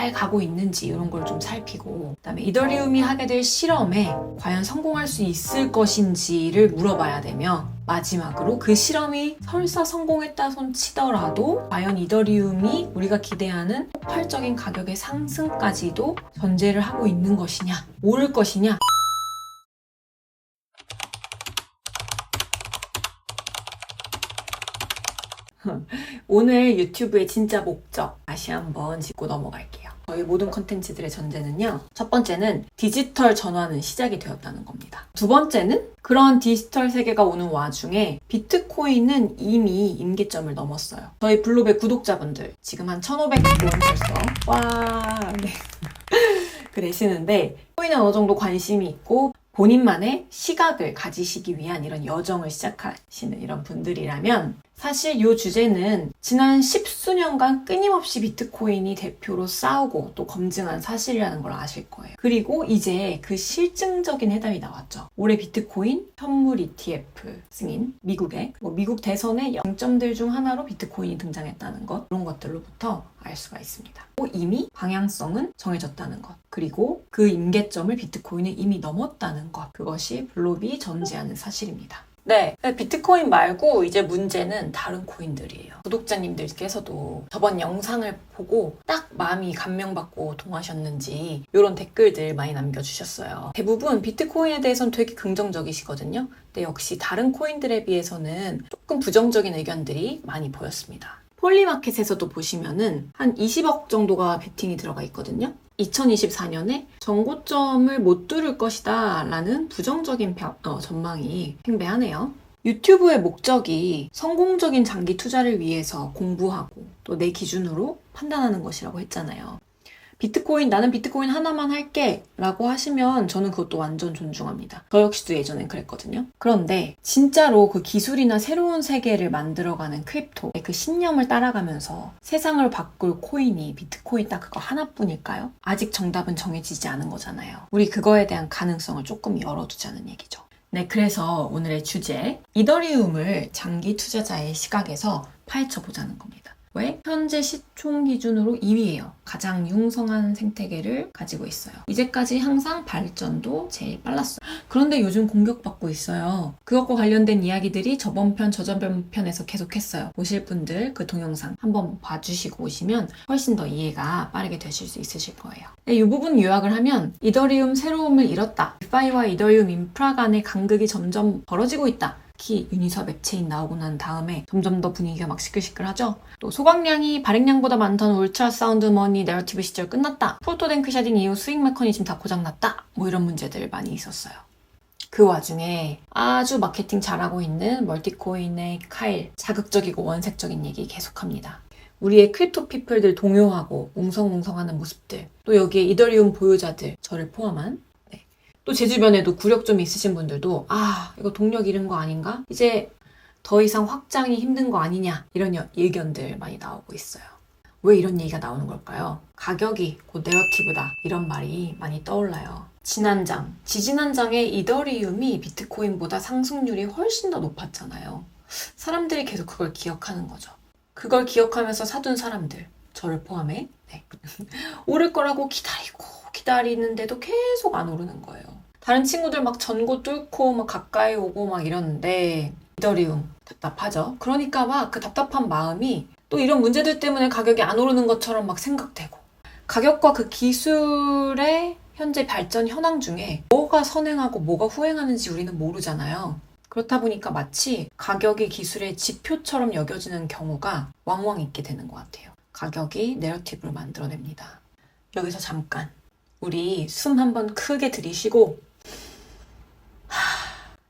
잘 가고 있는지 이런 걸 좀 살피고 그다음에 이더리움이 하게 될 실험에 과연 성공할 수 있을 것인지를 물어봐야 되며 마지막으로 그 실험이 설사 성공했다 손 치더라도 과연 이더리움이 우리가 기대하는 폭발적인 가격의 상승까지도 전제를 하고 있는 것이냐 오를 것이냐 오늘 유튜브의 진짜 목적 다시 한번 짚고 넘어갈게요. 저희 모든 컨텐츠들의 전제는요. 첫 번째는 디지털 전환은 시작이 되었다는 겁니다. 두 번째는 그런 디지털 세계가 오는 와중에 비트코인은 이미 임계점을 넘었어요. 저희 블로그의 구독자분들 지금 한 1,500분 벌써 와 네. 그러시는데 코인에 어느 정도 관심이 있고 본인만의 시각을 가지시기 위한 이런 여정을 시작하시는 이런 분들이라면 사실 이 주제는 지난 십수년간 끊임없이 비트코인이 대표로 싸우고 또 검증한 사실이라는 걸 아실 거예요. 그리고 이제 그 실증적인 해답이 나왔죠. 올해 비트코인 현물 ETF 승인 미국의 뭐 미국 대선의 영점들 중 하나로 비트코인이 등장했다는 것 그런 것들로부터 알 수가 있습니다. 또 이미 방향성은 정해졌다는 것 그리고 그 임계점을 비트코인은 이미 넘었다는 것 그것이 블록이 전제하는 사실입니다. 네, 비트코인 말고 이제 문제는 다른 코인들이에요. 구독자님들께서도 저번 영상을 보고 딱 마음이 감명받고 동하셨는지 이런 댓글들 많이 남겨주셨어요. 대부분 비트코인에 대해서는 되게 긍정적이시거든요. 근데 역시 다른 코인들에 비해서는 조금 부정적인 의견들이 많이 보였습니다. 폴리마켓에서도 보시면은 한 20억 정도가 베팅이 들어가 있거든요. 2024년에 정고점을 못 뚫을 것이다 라는 부정적인 벼- 어, 전망이 팽배하네요. 유튜브의 목적이 성공적인 장기 투자를 위해서 공부하고 또 내 기준으로 판단하는 것이라고 했잖아요. 비트코인, 나는 비트코인 하나만 할게 라고 하시면 저는 그것도 완전 존중합니다. 저 역시도 예전엔 그랬거든요. 그런데 진짜로 그 기술이나 새로운 세계를 만들어가는 크립토, 그 신념을 따라가면서 세상을 바꿀 코인이 비트코인 딱 그거 하나뿐일까요? 아직 정답은 정해지지 않은 거잖아요. 우리 그거에 대한 가능성을 조금 열어두자는 얘기죠. 네, 그래서 오늘의 주제, 이더리움을 장기 투자자의 시각에서 파헤쳐 보자는 겁니다. 왜? 현재 시총 기준으로 2위예요. 가장 융성한 생태계를 가지고 있어요. 이제까지 항상 발전도 제일 빨랐어요. 그런데 요즘 공격받고 있어요. 그것과 관련된 이야기들이 저번 편, 저저번 편에서 계속했어요. 보실 분들 그 동영상 한번 봐주시고 오시면 훨씬 더 이해가 빠르게 되실 수 있으실 거예요. 네, 이 부분 요약을 하면 이더리움 새로움을 잃었다. 디파이와 이더리움 인프라 간의 간극이 점점 벌어지고 있다. 특히 유니서 웹체인 나오고 난 다음에 점점 더 분위기가 막 시끌시끌하죠. 또 소각량이 발행량보다 많던 울트라 사운드 머니 내러티브 시절 끝났다. 프로토댕크 샤딩 이후 스윙 메커니즘 다 고장났다. 뭐 이런 문제들 많이 있었어요. 그 와중에 아주 마케팅 잘하고 있는 멀티코인의 카일 자극적이고 원색적인 얘기 계속합니다. 우리의 크립토 피플들 동요하고 웅성웅성하는 모습들 또 여기에 이더리움 보유자들 저를 포함한 네. 또 제 주변에도 구력 좀 있으신 분들도 아 이거 동력 잃은 거 아닌가? 이제 더 이상 확장이 힘든 거 아니냐 이런 여- 의견들 많이 나오고 있어요. 왜 이런 얘기가 나오는 걸까요? 가격이 곧 내러티브다 이런 말이 많이 떠올라요. 지난장, 지지난장에 이더리움이 비트코인보다 상승률이 훨씬 더 높았잖아요. 사람들이 계속 그걸 기억하는 거죠. 그걸 기억하면서 사둔 사람들, 저를 포함해 네. 오를 거라고 기다리고 기다리는데도 계속 안 오르는 거예요. 다른 친구들 막 전고 뚫고 막 가까이 오고 막 이러는데 이더리움 답답하죠. 그러니까 막 그 답답한 마음이 또 이런 문제들 때문에 가격이 안 오르는 것처럼 막 생각되고 가격과 그 기술의 현재 발전 현황 중에 뭐가 선행하고 뭐가 후행하는지 우리는 모르잖아요. 그렇다 보니까 마치 가격이 기술의 지표처럼 여겨지는 경우가 왕왕 있게 되는 것 같아요. 가격이 내러티브를 만들어냅니다. 여기서 잠깐 우리 숨 한번 크게 들이쉬고 하,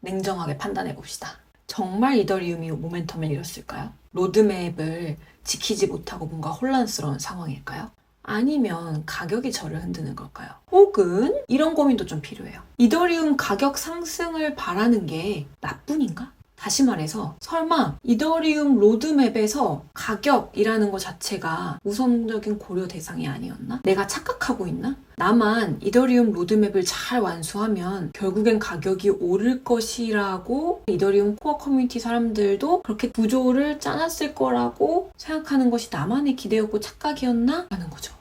냉정하게 판단해 봅시다. 정말 이더리움이 모멘텀을 잃었을까요? 로드맵을 지키지 못하고 뭔가 혼란스러운 상황일까요? 아니면 가격이 저를 흔드는 걸까요? 혹은 이런 고민도 좀 필요해요. 이더리움 가격 상승을 바라는 게 나뿐인가? 다시 말해서 설마 이더리움 로드맵에서 가격이라는 것 자체가 우선적인 고려 대상이 아니었나? 내가 착각하고 있나? 나만 이더리움 로드맵을 잘 완수하면 결국엔 가격이 오를 것이라고 이더리움 코어 커뮤니티 사람들도 그렇게 구조를 짜놨을 거라고 생각하는 것이 나만의 기대였고 착각이었나? 하는 거죠.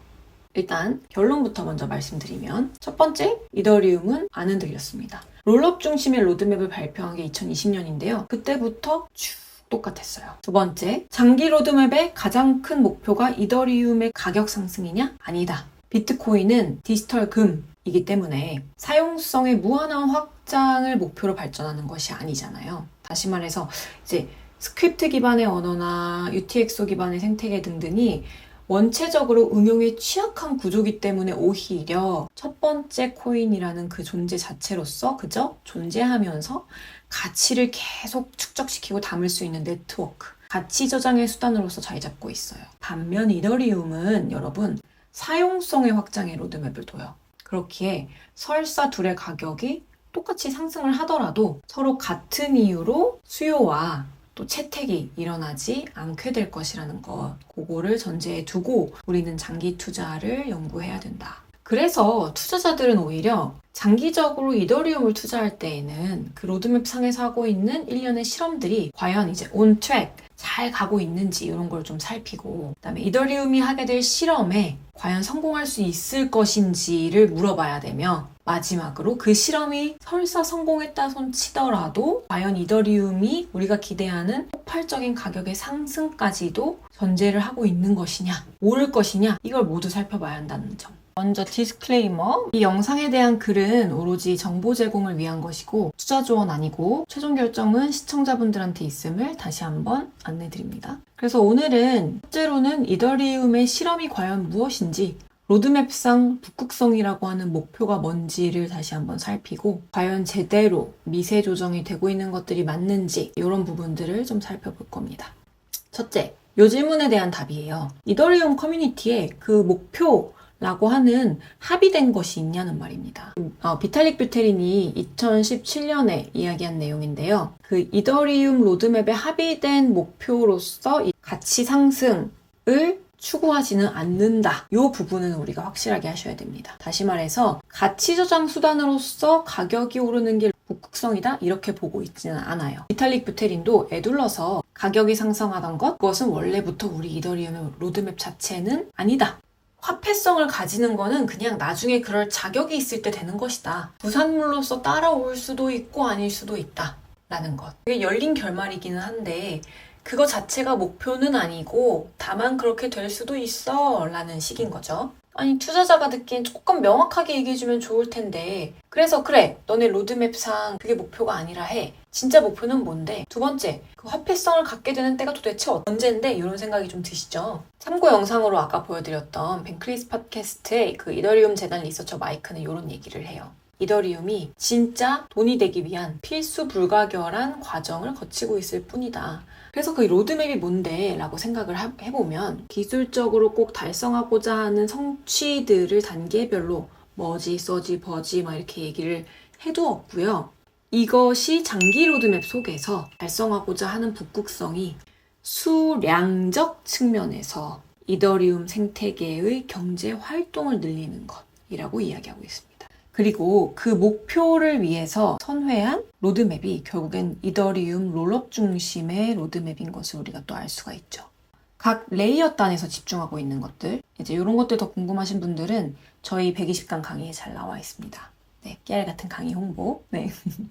일단 결론부터 먼저 말씀드리면 첫 번째, 이더리움은 안 흔들렸습니다. 롤업 중심의 로드맵을 발표한 게 2020년인데요. 그때부터 쭉 똑같았어요. 두 번째, 장기 로드맵의 가장 큰 목표가 이더리움의 가격 상승이냐? 아니다. 비트코인은 디지털 금이기 때문에 사용성의 무한한 확장을 목표로 발전하는 것이 아니잖아요. 다시 말해서 이제 스크립트 기반의 언어나 UTXO 기반의 생태계 등등이 원체적으로 응용에 취약한 구조기 때문에 오히려 첫 번째 코인이라는 그 존재 자체로서 그저 존재하면서 가치를 계속 축적시키고 담을 수 있는 네트워크, 가치 저장의 수단으로서 자리 잡고 있어요. 반면 이더리움은 여러분 사용성의 확장의 로드맵을 둬요. 그렇기에 설사 둘의 가격이 똑같이 상승을 하더라도 서로 같은 이유로 수요와 또 채택이 일어나지 않게 될 것이라는 것, 그거를 전제에 두고 우리는 장기 투자를 연구해야 된다. 그래서 투자자들은 오히려 장기적으로 이더리움을 투자할 때에는 그 로드맵 상에서 하고 있는 일련의 실험들이 과연 이제 온 트랙 잘 가고 있는지 이런 걸 좀 살피고 그다음에 이더리움이 하게 될 실험에 과연 성공할 수 있을 것인지를 물어봐야 되며 마지막으로 그 실험이 설사 성공했다 손 치더라도 과연 이더리움이 우리가 기대하는 폭발적인 가격의 상승까지도 전제를 하고 있는 것이냐 오를 것이냐 이걸 모두 살펴봐야 한다는 점. 먼저 디스클레이머. 이 영상에 대한 글은 오로지 정보 제공을 위한 것이고 투자 조언 아니고 최종 결정은 시청자분들한테 있음을 다시 한번 안내드립니다. 그래서 오늘은 첫째로는 이더리움의 실험이 과연 무엇인지 로드맵상 북극성이라고 하는 목표가 뭔지를 다시 한번 살피고 과연 제대로 미세 조정이 되고 있는 것들이 맞는지 이런 부분들을 좀 살펴볼 겁니다. 첫째, 요 질문에 대한 답이에요. 이더리움 커뮤니티의 그 목표 라고 하는 합의된 것이 있냐는 말입니다. 어, 비탈릭 뷰테린이 2017년에 이야기한 내용인데요. 그 이더리움 로드맵에 합의된 목표로서 이 가치 상승을 추구하지는 않는다. 이 부분은 우리가 확실하게 하셔야 됩니다. 다시 말해서 가치 저장 수단으로서 가격이 오르는 게 북극성이다 이렇게 보고 있지는 않아요. 비탈릭 뷰테린도 애둘러서 가격이 상승하던 것 그것은 원래부터 우리 이더리움의 로드맵 자체는 아니다. 화폐성을 가지는 거는 그냥 나중에 그럴 자격이 있을 때 되는 것이다. 부산물로서 따라올 수도 있고 아닐 수도 있다. 라는 것. 이게 열린 결말이기는 한데, 그거 자체가 목표는 아니고, 다만 그렇게 될 수도 있어. 라는 식인 거죠. 아니, 투자자가 듣기엔 조금 명확하게 얘기해주면 좋을 텐데. 그래서, 그래, 너네 로드맵상 그게 목표가 아니라 해. 진짜 목표는 뭔데? 두 번째, 그 화폐성을 갖게 되는 때가 도대체 언젠데? 이런 생각이 좀 드시죠? 참고 영상으로 아까 보여드렸던 벤클리스 팟캐스트의 그 이더리움 재단 리서처 마이크는 이런 얘기를 해요. 이더리움이 진짜 돈이 되기 위한 필수 불가결한 과정을 거치고 있을 뿐이다. 그래서 그 로드맵이 뭔데? 라고 생각을 하- 해보면 기술적으로 꼭 달성하고자 하는 성취들을 단계별로 머지, 써지, 버지 막 이렇게 얘기를 해두었고요. 이것이 장기 로드맵 속에서 달성하고자 하는 북극성이 수량적 측면에서 이더리움 생태계의 경제 활동을 늘리는 것이라고 이야기하고 있습니다. 그리고 그 목표를 위해서 선회한 로드맵이 결국엔 이더리움 롤업 중심의 로드맵인 것을 우리가 또 알 수가 있죠. 각 레이어 단에서 집중하고 있는 것들, 이제 이런 것들 더 궁금하신 분들은 저희 120강 강의에 잘 나와 있습니다. 네, 깨알 같은 강의 홍보. 네.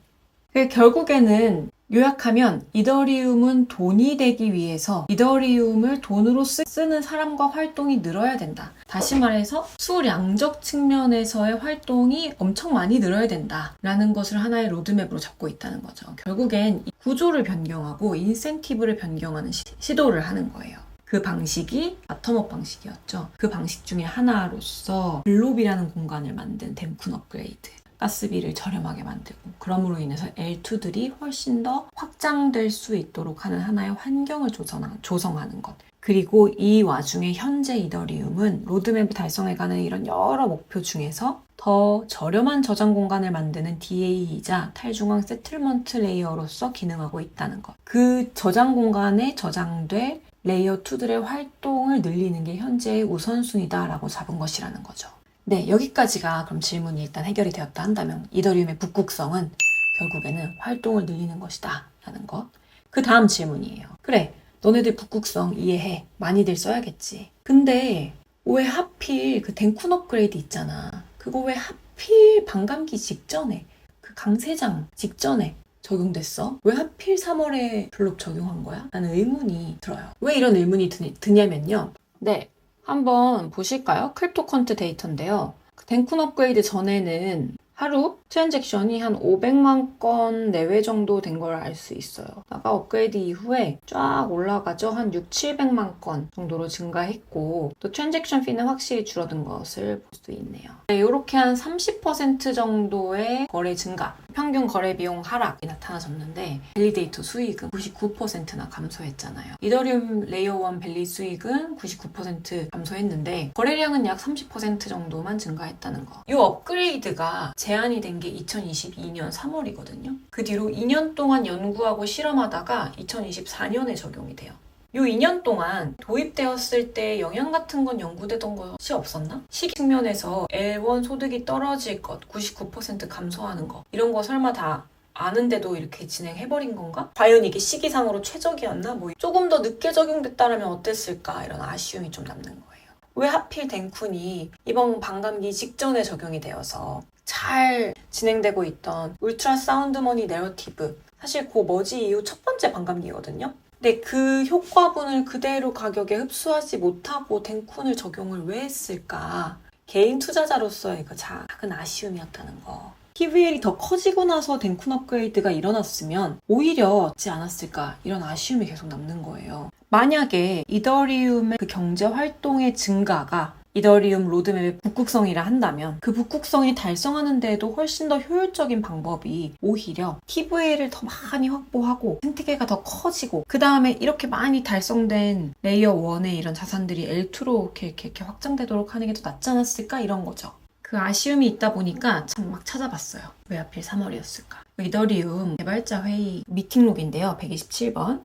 그 결국에는 요약하면 이더리움은 돈이 되기 위해서 이더리움을 돈으로 쓰, 는 사람과 활동이 늘어야 된다. 다시 말해서 수량적 측면에서의 활동이 엄청 많이 늘어야 된다. 라는 것을 하나의 로드맵으로 잡고 있다는 거죠. 결국엔 이 구조를 변경하고 인센티브를 변경하는 시, 시도를 하는 거예요. 그 방식이 바텀업 방식이었죠. 그 방식 중에 하나로서 글로비라는 공간을 만든 댐쿤 업그레이드. 가스비를 저렴하게 만들고 그럼으로 인해서 L2들이 훨씬 더 확장될 수 있도록 하는 하나의 환경을 조성하, 조성하는 것. 그리고 이 와중에 현재 이더리움은 로드맵을 달성해가는 이런 여러 목표 중에서 더 저렴한 저장 공간을 만드는 DA이자 탈중앙 세틀먼트 레이어로서 기능하고 있다는 것. 그 저장 공간에 저장될 레이어 2들의 활동을 늘리는 게 현재의 우선순위다라고 잡은 것이라는 거죠. 네, 여기까지가 그럼 질문이 일단 해결이 되었다 한다면 이더리움의 북극성은 결국에는 활동을 늘리는 것이다 라는 것. 그 다음 질문이에요. 그래, 너네들 북극성 이해해. 많이들 써야겠지. 근데 왜 하필 그 덴쿤 업그레이드 있잖아. 그거 왜 하필 반감기 직전에 그 강세장 직전에 적용됐어? 왜 하필 3월에 블록 적용한 거야? 라는 의문이 들어요. 왜 이런 의문이 드냐면요. 네, 한번 보실까요? 크립토 컨트 데이터인데요. 그 덴쿤 업그레이드 전에는 하루 트랜잭션이 한 500만 건 내외 정도 된 걸 알 수 있어요. 아까 업그레이드 이후에 쫙 올라가죠. 한 6, 700만 건 정도로 증가했고 또 트랜잭션 피는 확실히 줄어든 것을 볼 수 있네요. 네, 이렇게 한 30% 정도의 거래 증가, 평균 거래 비용 하락이 나타나졌는데 밸리데이터 수익은 99%나 감소했잖아요. 이더리움 레이어 1 밸리 수익은 99% 감소했는데 거래량은 약 30% 정도만 증가했다는 거. 이 업그레이드가 제한이 된 게 2022년 3월이거든요. 그 뒤로 2년 동안 연구하고 실험하다가 2024년에 적용이 돼요. 요 2년 동안 도입되었을 때 영향 같은 건 연구되던 것이 없었나? 시기 측면에서 L1 소득이 떨어질 것, 99% 감소하는 것, 이런 거 설마 다 아는데도 이렇게 진행해버린 건가? 과연 이게 시기상으로 최적이었나? 뭐 조금 더 늦게 적용됐다면 어땠을까? 이런 아쉬움이 좀 남는 거예요. 왜 하필 덴쿤이 이번 반감기 직전에 적용이 되어서 잘 진행되고 있던 울트라 사운드머니 내러티브 사실 그 머지 이후 첫 번째 반감기거든요. 근데 그 효과분을 그대로 가격에 흡수하지 못하고 덴쿤을 적용을 왜 했을까? 개인 투자자로서의 그 작은 아쉬움이었다는 거. TVL이 더 커지고 나서 덴쿤 업그레이드가 일어났으면 오히려 지 않았을까 이런 아쉬움이 계속 남는 거예요. 만약에 이더리움의 그 경제 활동의 증가가 이더리움 로드맵의 북극성이라 한다면 그 북극성이 달성하는 데에도 훨씬 더 효율적인 방법이 오히려 TVL을 더 많이 확보하고 생태계가 더 커지고 그 다음에 이렇게 많이 달성된 레이어 1의 이런 자산들이 L2로 이렇게, 이렇게, 이렇게 확장되도록 하는 게 더 낫지 않았을까 이런 거죠. 그 아쉬움이 있다 보니까 참 막 찾아봤어요. 왜 하필 3월이었을까? 이더리움 개발자 회의 미팅록인데요. 127번.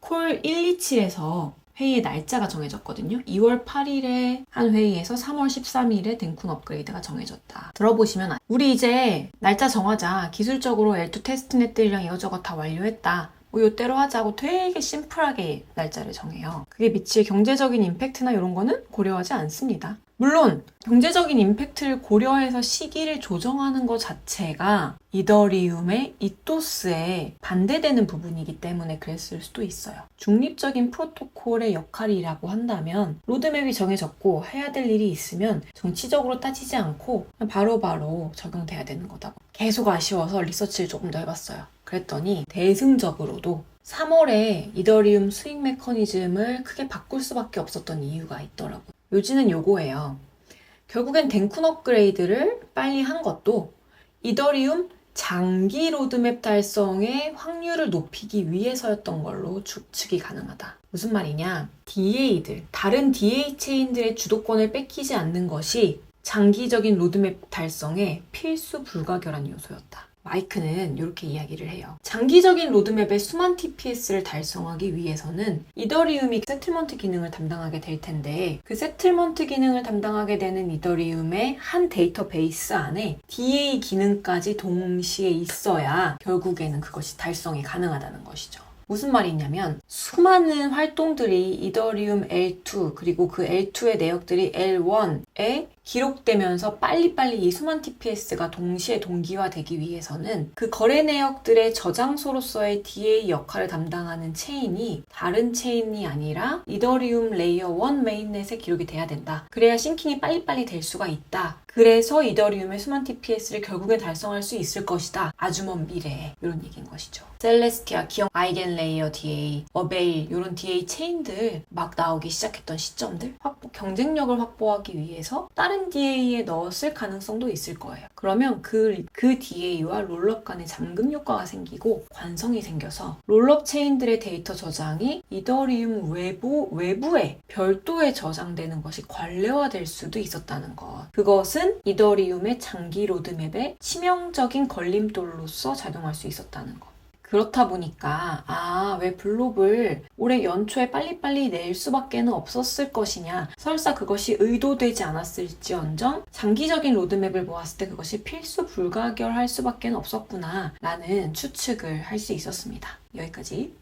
콜 127에서 회의의 날짜가 정해졌거든요. 2월 8일에 한 회의에서 3월 13일에 덴쿤 업그레이드가 정해졌다. 들어보시면 아- 우리 이제 날짜 정하자. 기술적으로 L2 테스트넷들이랑 이것저것 다 완료했다. 뭐 요때로 하자고 되게 심플하게 날짜를 정해요. 그게 미칠 경제적인 임팩트나 이런 거는 고려하지 않습니다. 물론 경제적인 임팩트를 고려해서 시기를 조정하는 것 자체가 이더리움의 이토스에 반대되는 부분이기 때문에 그랬을 수도 있어요. 중립적인 프로토콜의 역할이라고 한다면 로드맵이 정해졌고 해야 될 일이 있으면 정치적으로 따지지 않고 바로바로 적용돼야 되는 거다. 계속 아쉬워서 리서치를 조금 더 해봤어요. 그랬더니 대승적으로도 3월에 이더리움 수익 메커니즘을 크게 바꿀 수밖에 없었던 이유가 있더라고요. 요지는 요거예요. 결국엔 덴쿤 업그레이드를 빨리 한 것도 이더리움 장기 로드맵 달성의 확률을 높이기 위해서였던 걸로 추측이 가능하다. 무슨 말이냐? DA들, 다른 DA 체인들의 주도권을 뺏기지 않는 것이 장기적인 로드맵 달성의 필수 불가결한 요소였다. 마이크는 이렇게 이야기를 해요. 장기적인 로드맵의 수만 TPS를 달성하기 위해서는 이더리움이 세틀먼트 기능을 담당하게 될 텐데 그 세틀먼트 기능을 담당하게 되는 이더리움의 한 데이터베이스 안에 DA 기능까지 동시에 있어야 결국에는 그것이 달성이 가능하다는 것이죠. 무슨 말이냐면 수많은 활동들이 이더리움 L2 그리고 그 L2의 내역들이 L1에 기록되면서 빨리빨리 이 수만 TPS가 동시에 동기화되기 위해서는 그 거래 내역들의 저장소로서의 DA 역할을 담당하는 체인이 다른 체인이 아니라 이더리움 레이어 1 메인넷에 기록이 돼야 된다. 그래야 싱킹이 빨리빨리 될 수가 있다. 그래서 이더리움의 수만 TPS를 결국에 달성할 수 있을 것이다. 아주 먼 미래에 이런 얘기인 것이죠. 셀레스티아, 기억, 아이겐 레이어 DA, 어베일 이런 DA 체인들 막 나오기 시작했던 시점들 확보, 경쟁력을 확보하기 위해서 다른 DA에 넣었을 가능성도 있을 거예요. 그러면 그, 그 DA와 롤업 간의 잠금 효과가 생기고 관성이 생겨서 롤업 체인들의 데이터 저장이 이더리움 외부, 외부에 별도에 저장되는 것이 관례화될 수도 있었다는 것. 그것은 이더리움의 장기 로드맵에 치명적인 걸림돌로서 작용할 수 있었다는 것. 그렇다 보니까 아 왜 블록을 올해 연초에 빨리빨리 낼 수밖에는 없었을 것이냐. 설사 그것이 의도되지 않았을지언정 장기적인 로드맵을 보았을 때 그것이 필수 불가결할 수밖에는 없었구나 라는 추측을 할 수 있었습니다. 여기까지